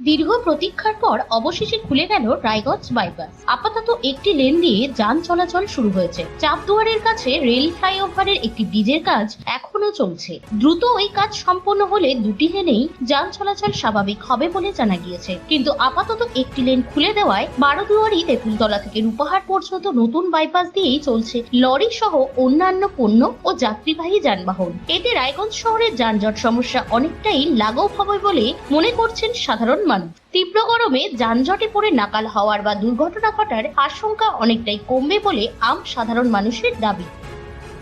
দীর্ঘ প্রতীক্ষার পর অবশেষে খুলে গেল রায়গঞ্জ বাইপাস আপাতত একটি লেন দিয়ে যান চলাচল শুরু হয়েছে। চাপদুয়ারের কাছে রেল ফ্লাইওভারের একটি ব্রিজের কাজ এখনও চলছে। দ্রুত ওই কাজ সম্পন্ন হলে দুটি লেনেই যান চলাচল স্বাভাবিক হবে বলে জানা গিয়েছে। কিন্তু আপাতত একটি লেন খুলে দেওয়ায় বারোদুয়ারি তেঁতুলতলা থেকে রূপাহাট পর্যন্ত নতুন বাইপাস দিয়েই চলছে লরি সহ অন্যান্য পণ্য ও যাত্রীবাহী যানবাহন। এতে রায়গঞ্জ শহরের যানজট সমস্যা অনেকটাই লাঘব হবে বলে মনে করছেন সাধারণ মানুষ। তীব্র গরমে যানজটে পড়ে নাকাল হওয়ার বা দুর্ঘটনা ঘটার আশঙ্কা অনেকটাই কমবে বলে আম সাধারণ মানুষের দাবি।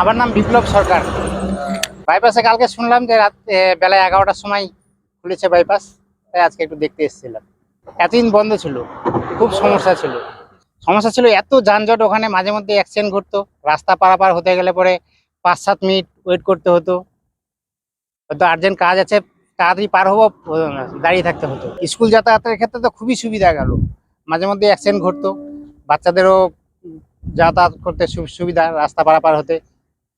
আমার নাম বিপ্লব সরকার। বাইপাসে কালকে শুনলাম যে রাত এ, বেলা এগারোটার সময় খুলেছে বাইপাস তাই আজকে একটু দেখতে এসেছিলাম। এতদিন বন্ধ ছিল খুব সমস্যা ছিল। সমস্যা ছিল এত যানজট ওখানে মাঝে মধ্যে অ্যাক্সিডেন্ট ঘটতো রাস্তা পারাপার হতে গেলে পরে পাঁচ সাত মিনিট ওয়েট করতে হতো। হয়তো আর্জেন্ট কাজ আছে তাড়াতাড়ি পার হব দাঁড়িয়ে থাকতে হতো। স্কুল যাতায়াতের ক্ষেত্রে তো খুবই সুবিধা গেল। মাঝে মধ্যে অ্যাক্সিডেন্ট ঘটতো। বাচ্চাদেরও যাতায়াত করতে সুবিধা, রাস্তা পারাপার হতে।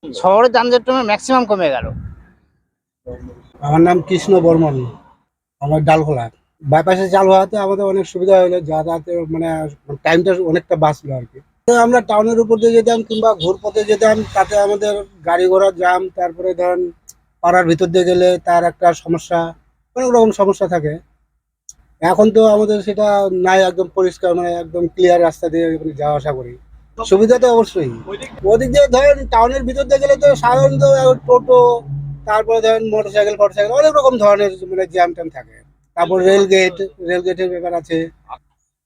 শহরের যানজট ম্যাক্সিমাম কমে গেল। আমার নাম কৃষ্ণ বর্মন। আমার ডালখোলা বাইপাসে চালু হওয়াতে আমাদের অনেক সুবিধা হলো। যাতায়াতের মানে টাইমটা অনেকটা বাঁচলো আর কি। আমরা টাউনের উপর দিয়ে যেতাম কিংবা ঘুর পথে যেতাম, তাতে আমাদের গাড়ি ঘোড়া জাম তারপরে ধরেন পাড়ার ভিতর দিয়ে গেলে তার একটা সমস্যা, অনেক রকম সমস্যা থাকে। এখন তো আমাদের সেটা নাই একদম পরিষ্কার মানে একদম ক্লিয়ার রাস্তা দিয়ে যাওয়া আসা করি। সুবিধা তো অবশ্যই। ওদিক দিয়ে ধরেন টাউনের ভিতর দিয়ে গেলে তো সাধারণত টোটো, তারপরে ধরেন মোটর সাইকেল ফটোর সাইকেল অনেক রকম ধরনের মানে জ্যাম ট্যাম থাকে। তারপর রেল গেট রেল গেটের ব্যাপার আছে।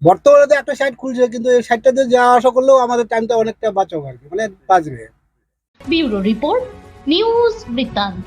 বর্তমানে তো একটা সাইড খুলছে, কিন্তু এই সাইডটাতে যাওয়া আসা করলেও আমাদের টাইমটা অনেকটা বাঁচক আর কি মানে বাঁচবে। ব্যুরো রিপোর্ট, নিউজ বৃত্তান্ত।